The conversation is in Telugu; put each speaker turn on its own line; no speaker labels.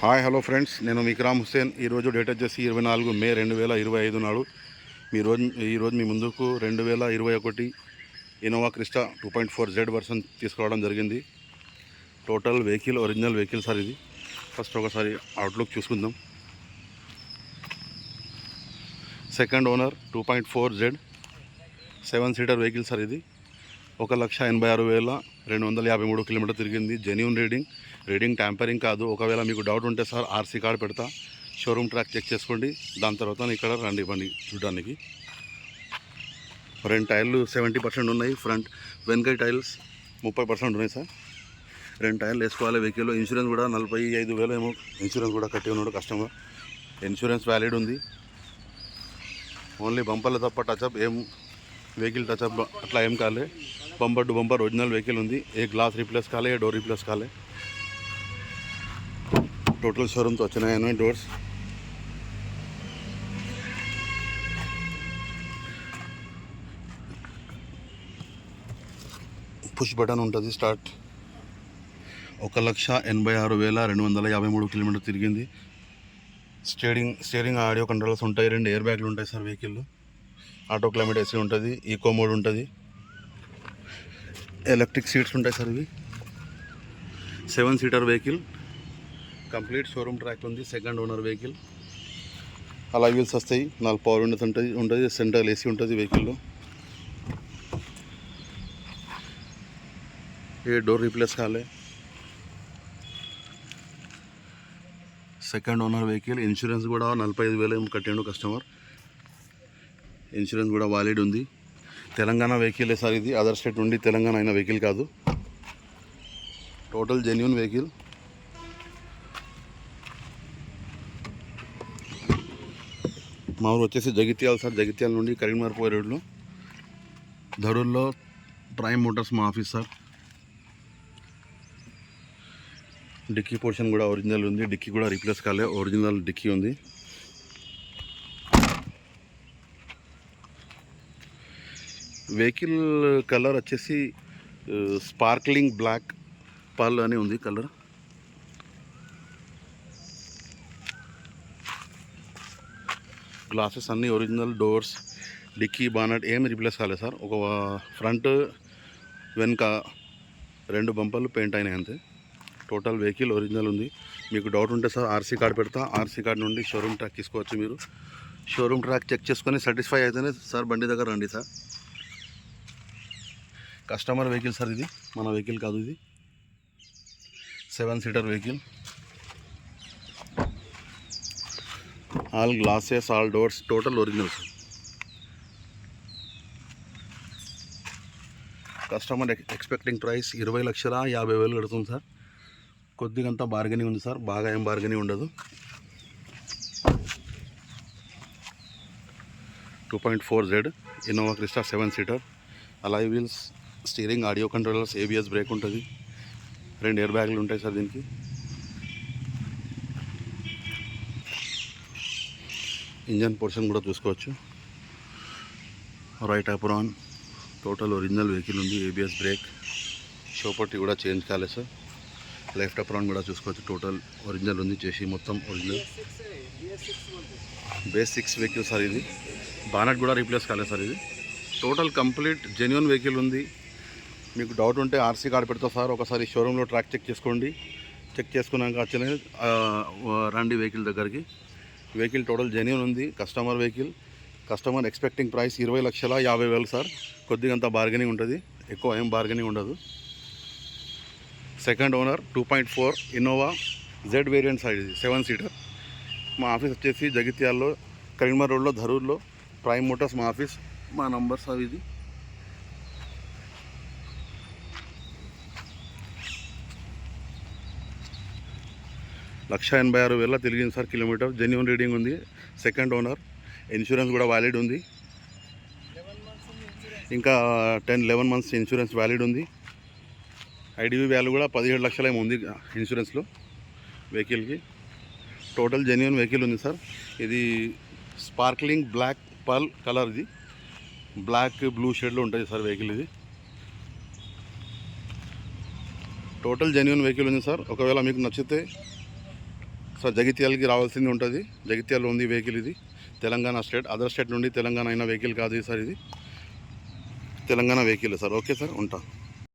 Hi hello friends. నేను విక్రామ్ హుస్సేన్. ఈరోజు డేట్ వచ్చేసి ఇరవై నాలుగు మే రెండు వేల ఇరవై ఐదు నాడు. మీ రోజు ఈరోజు మీ ముందుకు రెండు వేల ఇరవై ఒకటి Innova Crysta two point four Z version తీసుకురావడం జరిగింది. Total vehicle original vehicle sir ఇది. ఫస్ట్ ఒకసారి అవుట్లుక్ చూసుకుందాం. Second owner two point four Z. Seven seater vehicle sir ఇది. ఒక లక్ష ఎనభై ఆరు వేల రెండు వందల యాభై మూడు కిలోమీటర్ తిరిగింది. జెన్యున్ రీడింగ్ రీడింగ్ ట్యాంపరింగ్ కాదు. ఒకవేళ మీకు డౌట్ ఉంటే సార్ ఆర్సీ కార్డు పెడతా. షోరూమ్ ట్రాక్ చెక్ చేసుకోండి. దాని తర్వాత ఇక్కడ రండి బండి చూడడానికి. రెండు టైర్లు సెవెంటీ పర్సెంట్ ఉన్నాయి. ఫ్రంట్ వెనక టైర్స్ ముప్పై పర్సెంట్ ఉన్నాయి సార్. రెండు టైర్లు వేసుకోవాలి వెహికల్ ఇన్సూరెన్స్ కూడా నలభై ఐదు వేలు ఏమో. ఇన్సూరెన్స్ కూడా కట్టి ఉన్నాడు కస్టమర్ ఇన్సూరెన్స్ వ్యాలిడ్ ఉంది. ఓన్లీ బంపర్లు తప్ప టచ్అప్ ఏం వెహికల్ టచ్అప్ అట్లా ఏం కాలే bumper to bumper original vehicle ఉంది. ఏ గ్లాస్ రీప్లేస్ కాలే ఏ డోర్ రీప్లేస్ కాలే. టోటల్ షోరూమ్తో వచ్చినాయి డోర్స్ పుష్ బటన్ ఉంటుంది స్టార్ట్ ఒక లక్ష ఎనభై ఆరు వేల రెండు వందల యాభై మూడు కిలోమీటర్ తిరిగింది. స్టీరింగ్ స్టీరింగ్ ఆడియో కంట్రోల్స్ ఉంటాయి. రెండు ఎయిర్ బ్యాగ్లు ఉంటాయి sir vehicle. Auto climate AC ఉంటుంది. ఈకో మోడ్ ఉంటుంది. ఎలక్ట్రిక్ సీట్స్ ఉంటాయి సార్ ఇవి. Seven seater vehicle complete showroom track ఉంది సెకండ్ ఓనర్ వెహికల్. అలా వీల్స్ వస్తాయి నాలుగు పవర్ ఉండేది ఉంటుంది ఉంటుంది సెంట్రల్ ఏసీ ఉంటుంది వెహికల్లో. ఏ డోర్ రీప్లేస్ కాలే. సెకండ్ ఓనర్ వెహికల్ ఇన్సూరెన్స్ కూడా నలభై ఐదు వేలు కట్టాడు కస్టమర్. ఇన్సూరెన్స్ కూడా వాలిడ్ ఉంది. తెలంగాణ వెహికలే సార్ ఇది. అదర్ స్టేట్ నుండి తెలంగాణ అయిన వెహికల్ కాదు. టోటల్ జెన్యున్ వెహికల్ మా ఊరు వచ్చేసి జగిత్యాల సార్. జగిత్యాల నుండి కరీంనగర్ పోయే రోడ్లో. ధరూర్లో ప్రైమ్ మోటార్స్ మా ఆఫీస్ సార్. డిక్కీ పోర్షన్ కూడా ఒరిజినల్ ఉంది. డిక్కీ కూడా రీప్లేస్ కాలే. ఒరిజినల్ డిక్కీ ఉంది. వెహికల్ కలర్ వచ్చేసి స్పార్క్లింగ్ బ్లాక్ పర్ల్ అని ఉంది కలర్. గ్లాసెస్ అన్నీ ఒరిజినల్ డోర్స్ డిక్కీ బానట్ ఏం రిప్లేస్ కాలేదు సార్. ఒక ఫ్రంట్ వెనుక రెండు బంపర్లు పెయింట్ అయినాయి అంతే. టోటల్ వెహికల్ ఒరిజినల్ ఉంది. మీకు డౌట్ ఉంటే సార్ ఆర్సీ కార్డ్ పెడతా. ఆర్సీ కార్డ్ నుండి షోరూమ్ ట్రాక్ తీసుకోవచ్చు మీరు. షోరూమ్ ట్రాక్ చెక్ చేసుకొని సాటిస్ఫై అయితేనే సార్ బండి దగ్గర రండి సార్. కస్టమర్ వెహికల్ సార్ ఇది. మన వెహికల్ కాదు ఇది. Seven seater vehicle. All glasses all doors total original sir customer expecting price ఇరవై లక్షల యాభై వేలు కడుతుంది సార్ కొద్దిగంతా బార్గెనింగ్ ఉంది సార్ బాగా ఏం బార్గెనింగ్ ఉండదు. Two point four Z Innova Crysta seven seater alloy wheels steering audio controllers ABS brake ఉంటుంది. రెండు ఎయిర్ బ్యాగులు ఉంటాయి సార్ దీనికి. ఇంజన్ పోర్షన్ కూడా చూసుకోవచ్చు. Right apron total original vehicle ఉంది ఏబిఎస్ బ్రేక్ షోపట్టి కూడా చేంజ్ కాలేదు సార్. లెఫ్ట్ అప్రాన్ కూడా చూసుకోవచ్చు టోటల్ ఒరిజినల్ ఉంది చేసి మొత్తం original base six vehicle sir ఇది. బానట్ కూడా రీప్లేస్ కాలేదు సార్ ఇది. టోటల్ కంప్లీట్ జెన్యున్ వెహికల్ ఉంది. మీకు డౌట్ ఉంటే ఆర్సీ కార్డు పెడతా సార్. ఒకసారి షోరూంలో ట్రాక్ చెక్ చేసుకోండి. చెక్ చేసుకున్నాక వచ్చిన రండి వెహికల్ దగ్గరికి. వెహికల్ టోటల్ జెన్యున్ ఉంది. Customer vehicle customer expecting price ఇరవై లక్షల యాభై వేలు సార్. కొద్దిగంత బార్గెనింగ్ ఉంటుంది. ఎక్కువ ఏం బార్గెనింగ్ ఉండదు. Second owner two point four Innova Z variant side ఇది సెవెన్ సీటర్ మా ఆఫీస్ వచ్చేసి జగిత్యాల్లో కరీంనగర్ రోడ్లో ధరూర్లో. ప్రైమ్ మోటార్స్ మా ఆఫీస్ మా నంబర్స్ అవి ఇది. లక్ష ఎనభై ఆరు వేల తిరిగింది సార్ కిలోమీటర్. జెన్యున్ రీడింగ్ ఉంది. సెకండ్ ఓనర్ ఇన్సూరెన్స్ కూడా వ్యాలిడ్ ఉంది. ఇంకా ten eleven months insurance valid ఉంది. ఐడివి వ్యాల్యూ కూడా పదిహేడు లక్షల ఏమో ఉంది ఇన్సూరెన్స్లో వెహికల్కి టోటల్ జెన్యున్ వెహికల్ ఉంది సార్. ఇది స్పార్క్లింగ్ బ్లాక్ పర్ల్ కలర్ ఇది. బ్లాక్ బ్లూ షేడ్లో ఉంటుంది సార్ వెహికల్ ఇది. టోటల్ జెన్యున్ వెహికల్ ఉంది సార్. ఒకవేళ మీకు నచ్చితే సార్ జగిత్యాలకి రావాల్సింది ఉంటుంది. జగిత్యాలలో ఉంది వెహికల్ ఇది. తెలంగాణ స్టేట్ అదర్ స్టేట్ నుండి తెలంగాణ అయిన వెహికల్ కాదు సార్ ఇది. Telangana vehicle sir. Okay sir ఉంటా.